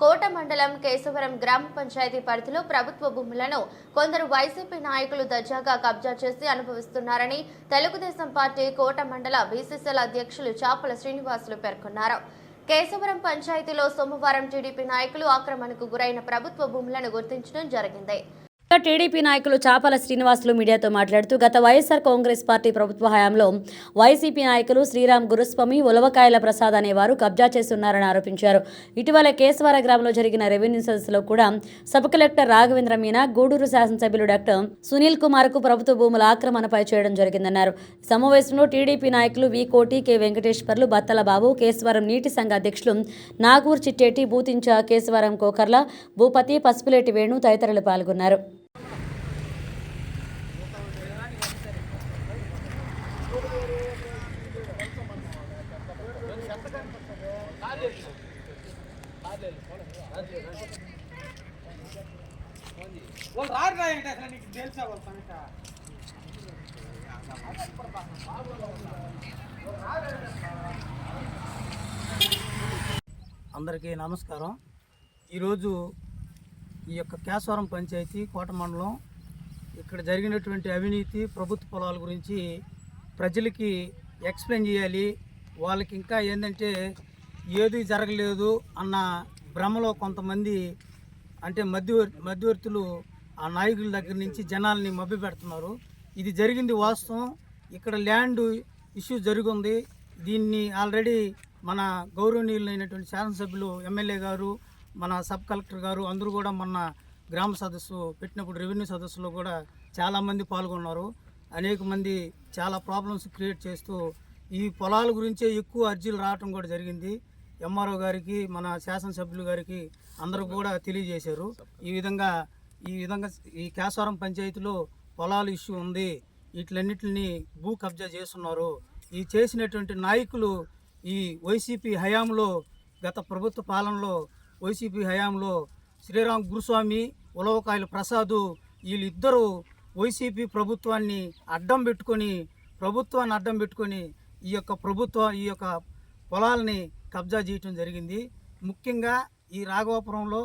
కోట మండలం కేశవరం గ్రామ పంచాయతీ పరిధిలో ప్రభుత్వ భూములను కొందరు వైసీపీ నాయకులు దర్జాగా కబ్జా చేసి అనుభవిస్తున్నారని తెలుగుదేశం పార్టీ కోట మండల బీసీసీఎల్ అధ్యక్షులు చాపల శ్రీనివాసులు పేర్కొన్నారు. కేశవరం పంచాయతీలో సోమవారం టీడీపీ నాయకులు ఆక్రమణకు గురైన ప్రభుత్వ భూములను గుర్తించడం జరిగింది. టీడీపీ నాయకులు చాపల శ్రీనివాసులు మీడియాతో మాట్లాడుతూ గత వైఎస్ఆర్ కాంగ్రెస్ పార్టీ ప్రభుత్వ హయాంలో వైసీపీ నాయకులు శ్రీరామ్ గురుస్వామి ఉలవకాయల ప్రసాద్ అనేవారు కబ్జా చేస్తున్నారని ఆరోపించారు. ఇటీవల కేశవార గ్రామంలో జరిగిన రెవెన్యూ సదస్సులో కూడా సబ్ కలెక్టర్ రాఘవేంద్ర మీనా గూడూరు శాసనసభ్యులు డాక్టర్ సునీల్ కుమార్కు ప్రభుత్వ భూముల ఆక్రమణపై చేయడం జరిగిందన్నారు. సమావేశంలో టీడీపీ నాయకులు వి కోటి కె వెంకటేశ్వర్లు బత్తల బాబు కేశవరం నీటి సంఘ అధ్యక్షులు నాగూర్ చిట్టేటి బూతించ కేశవరం కోకర్ల భూపతి పసుపులేటి వేణు తదితరులు పాల్గొన్నారు. వాళ్ళు రారు అసలు నీకు తెలుసా వాళ్ళ సంగత? అందరికీ నమస్కారం. ఈరోజు ఈ యొక్క కేశవరం పంచాయతీ కోట మండలం ఇక్కడ జరిగినటువంటి అవినీతి ప్రభుత్వ పొలాల గురించి ప్రజలకి ఎక్స్ప్లెయిన్ చేయాలి. వాళ్ళకి ఇంకా ఏంటంటే ఏది జరగలేదు అన్న భ్రమలో కొంతమంది అంటే మధ్యవర్ మధ్యవర్తులు ఆ నాయకుల దగ్గర నుంచి జనాల్ని మభ్య పెడుతున్నారు ఇది జరిగింది వాస్తవం. ఇక్కడ ల్యాండ్ ఇష్యూ జరిగింది. దీన్ని ఆల్రెడీ మన గౌరవనీయులైనటువంటి శాసనసభ్యులు ఎమ్మెల్యే గారు మన సబ్ కలెక్టర్ గారు అందరూ కూడా మొన్న గ్రామ సదస్సు పెట్టినప్పుడు రెవెన్యూ సదస్సులో కూడా చాలామంది పాల్గొన్నారు. అనేక మంది చాలా ప్రాబ్లమ్స్ క్రియేట్ చేస్తూ ఈ పొలాల గురించే ఎక్కువ అర్జీలు రావటం కూడా జరిగింది. ఎంఆర్ఓ గారికి మన శాసనసభ్యులు గారికి అందరూ కూడా తెలియజేశారు. ఈ విధంగా ఈ విధంగా ఈ కేశవరం పంచాయతీలో పొలాల ఇష్యూ ఉంది వీటిలన్నింటిని భూ కబ్జా చేస్తున్నారు. ఈ చేసినటువంటి నాయకులు ఈ వైసీపీ హయాంలో గత ప్రభుత్వ పాలనలో వైసీపీ హయాంలో శ్రీరామ్ గురుస్వామి ఉలవకాయల ప్రసాదు వీళ్ళిద్దరూ వైసీపీ ప్రభుత్వాన్ని అడ్డం పెట్టుకొని ప్రభుత్వాన్ని అడ్డం పెట్టుకొని ఈ యొక్క ప్రభుత్వ ఈ యొక్క పొలాలని కబ్జా చేయటం జరిగింది. ముఖ్యంగా ఈ రాఘవాపురంలో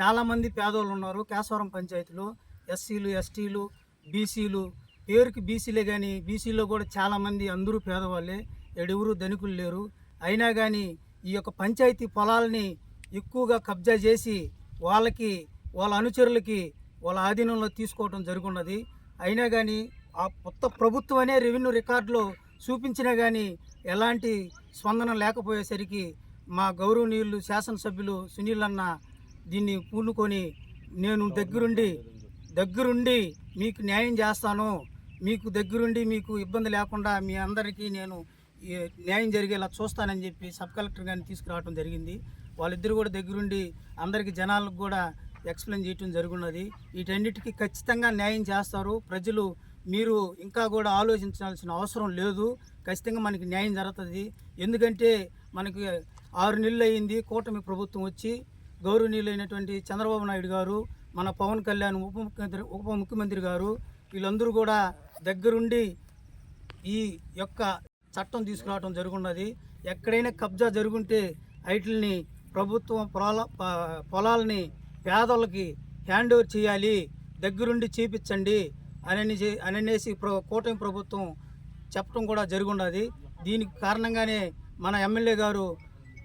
చాలామంది పేదోళ్ళు ఉన్నారు. కేశవరం పంచాయతీలో ఎస్సీలు ఎస్టీలు బీసీలు. పేరుకి బీసీలే కానీ బీసీలో కూడా చాలామంది అందరూ పేదవాళ్ళే. ఎడెవరు ధనికులు లేరు. అయినా కానీ ఈ యొక్క పంచాయతీ పొలాలని ఎక్కువగా కబ్జా చేసి వాళ్ళకి వాళ్ళ అనుచరులకి వాళ్ళ ఆధీనంలో తీసుకోవడం జరుగున్నది. అయినా కానీ ఆ కొత్త ప్రభుత్వం అనే రెవెన్యూ రికార్డులో చూపించినా కానీ ఎలాంటి స్పందన లేకపోయేసరికి మా గౌరవనీయులు శాసనసభ్యులు సునీల్ అన్న దీన్ని పూనుకొని నేను దగ్గరుండి దగ్గరుండి మీకు న్యాయం చేస్తాను. మీకు దగ్గరుండి మీకు ఇబ్బంది లేకుండా మీ అందరికీ నేను ఈ న్యాయం జరిగేలా చూస్తానని చెప్పి సబ్ కలెక్టర్ గారిని తీసుకురావడం జరిగింది. వాళ్ళిద్దరు కూడా దగ్గరుండి అందరికి జనాలకు కూడా ఎక్స్ప్లెయిన్ చేయటం జరుగున్నది. వీటన్నిటికీ ఖచ్చితంగా న్యాయం చేస్తారు. ప్రజలు మీరు ఇంకా కూడా ఆలోచించాల్సిన అవసరం లేదు. ఖచ్చితంగా మనకి న్యాయం జరుగుతుంది. ఎందుకంటే మనకి ఆరు నెలలు అయింది. కూటమి ప్రభుత్వం వచ్చి గౌరవనీయులైనటువంటి చంద్రబాబు నాయుడు గారు మన పవన్ కళ్యాణ్ ఉప ముఖ్యమంత్రి ఉప ముఖ్యమంత్రి గారు వీళ్ళందరూ కూడా దగ్గరుండి ఈ యొక్క చట్టం తీసుకురావడం జరుగున్నది. ఎక్కడైనా కబ్జా జరుగుంటే వాటిని ప్రభుత్వం పొలాల పొలాలని పేదలకి హ్యాండ్ ఓవర్ చేయాలి. దగ్గరుండి చేపించండి. అని అని అనేసి ప్ర- కూటమి ప్రభుత్వం చెప్పడం కూడా జరుగున్నది దీనికి కారణంగానే మన ఎమ్మెల్యే గారు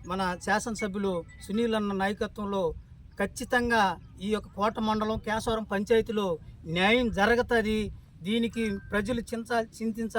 మన శాసనసభ్యులు సునీల్ అన్న నాయకత్వంలో ఖచ్చితంగా ఈ యొక్క కోట మండలం కేశవరం పంచాయతీలో న్యాయం జరుగుతుంది. దీనికి ప్రజలు చింత చింతించాలి.